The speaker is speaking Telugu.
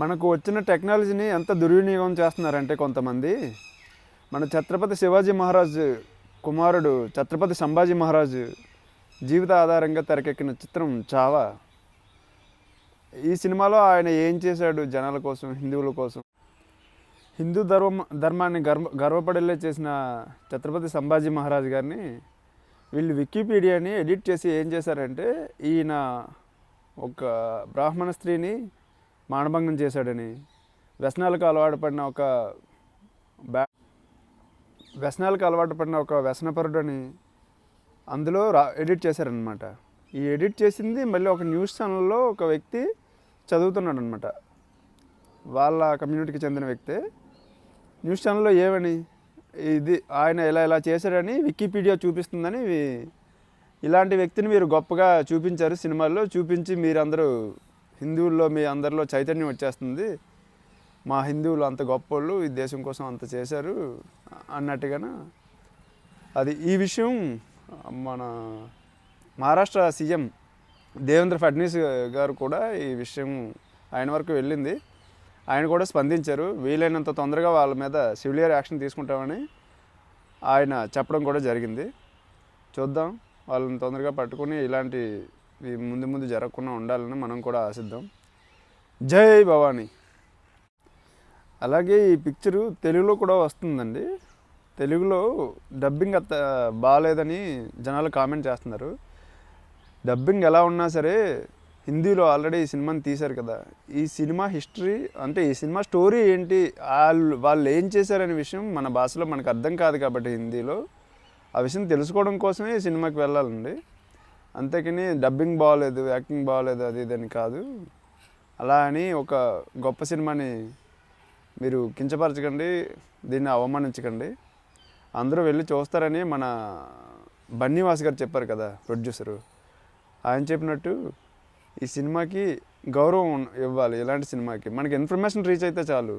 మనకు వచ్చిన టెక్నాలజీని ఎంత దుర్వినియోగం చేస్తున్నారంటే కొంతమంది. మన ఛత్రపతి శివాజీ మహారాజ్ కుమారుడు ఛత్రపతి సంభాజీ మహారాజు జీవిత ఆధారంగా తెరకెక్కిన చిత్రం చావా. ఈ సినిమాలో ఆయన ఏం చేశాడు జనాల కోసం హిందువుల కోసం? హిందూ ధర్మం ధర్మాన్ని గర్వ గర్వపడేలా చేసిన ఛత్రపతి సంభాజీ మహారాజ్ గారిని వీళ్ళు వికీపీడియాని ఎడిట్ చేసి ఏం చేశారంటే ఈయన ఒక బ్రాహ్మణ స్త్రీని మానభంగం చేశాడని. వ్యసనాలకు అలవాటు పడిన ఒక బ్యా వ్యసనాలకు అలవాటు పడిన ఒక వ్యసనపరుడని అందులో రా ఎడిట్ చేశారనమాట ఈ ఎడిట్ చేసింది మళ్ళీ ఒక న్యూస్ ఛానల్లో ఒక వ్యక్తి చదువుతున్నాడు అనమాట వాళ్ళ కమ్యూనిటీకి చెందిన వ్యక్తి. న్యూస్ ఛానల్లో ఏమని? ఇది ఆయన ఇలా ఇలా చేశాడని వికీపీడియా చూపిస్తుందని ఇలాంటి వ్యక్తిని మీరు గొప్పగా చూపించారు సినిమాల్లో. చూపించి మీరందరూ హిందువుల్లో మీ అందరిలో చైతన్యం వచ్చేస్తుంది. మా హిందువులు అంత గొప్పోళ్ళు ఈ దేశం కోసం అంత చేశారు అన్నట్టుగాన? అది ఈ విషయం మన మహారాష్ట్ర సీఎం దేవేంద్ర ఫడ్నీస్ గారు కూడా ఈ విషయం ఆయన వరకు వెళ్ళింది. ఆయన కూడా స్పందించారు. వీలైనంత తొందరగా వాళ్ళ మీద సివిలియర్ యాక్షన్ తీసుకుంటామని ఆయన చెప్పడం కూడా జరిగింది. చూద్దాం. వాళ్ళని తొందరగా పట్టుకుని ఇలాంటి ముందు ముందు జరగకుండా ఉండాలని మనం కూడా ఆశిద్దాం. జై భవానీ. అలాగే ఈ పిక్చరు తెలుగులో కూడా వస్తుందండి. తెలుగులో డబ్బింగ్ అంత బాగాలేదని జనాలు కామెంట్ చేస్తున్నారు. డబ్బింగ్ ఎలా ఉన్నా సరే హిందీలో ఆల్రెడీ ఈ సినిమాని తీశారు కదా. ఈ సినిమా హిస్టరీ అంటే ఈ సినిమా స్టోరీ ఏంటి వాళ్ళు వాళ్ళు ఏం చేశారనే విషయం మన భాషలో మనకు అర్థం కాదు కాబట్టి హిందీలో. ఆ విషయం తెలుసుకోవడం కోసమే ఈ సినిమాకి వెళ్ళాలండి. అంతేకాని డబ్బింగ్ బాగాలేదు యాక్టింగ్ బాగాలేదు అది ఇదని కాదు. అలా అని ఒక గొప్ప సినిమాని మీరు కించపరచకండి దీన్ని అవమానించకండి. అందరూ వెళ్ళి చూస్తారని మన బన్నీవాస్ గారు చెప్పారు కదా ప్రొడ్యూసరు. ఆయన చెప్పినట్టు ఈ సినిమాకి గౌరవం ఇవ్వాలి ఇలాంటి సినిమాకి. మనకి ఇన్ఫర్మేషన్ రీచ్ అయితే చాలు.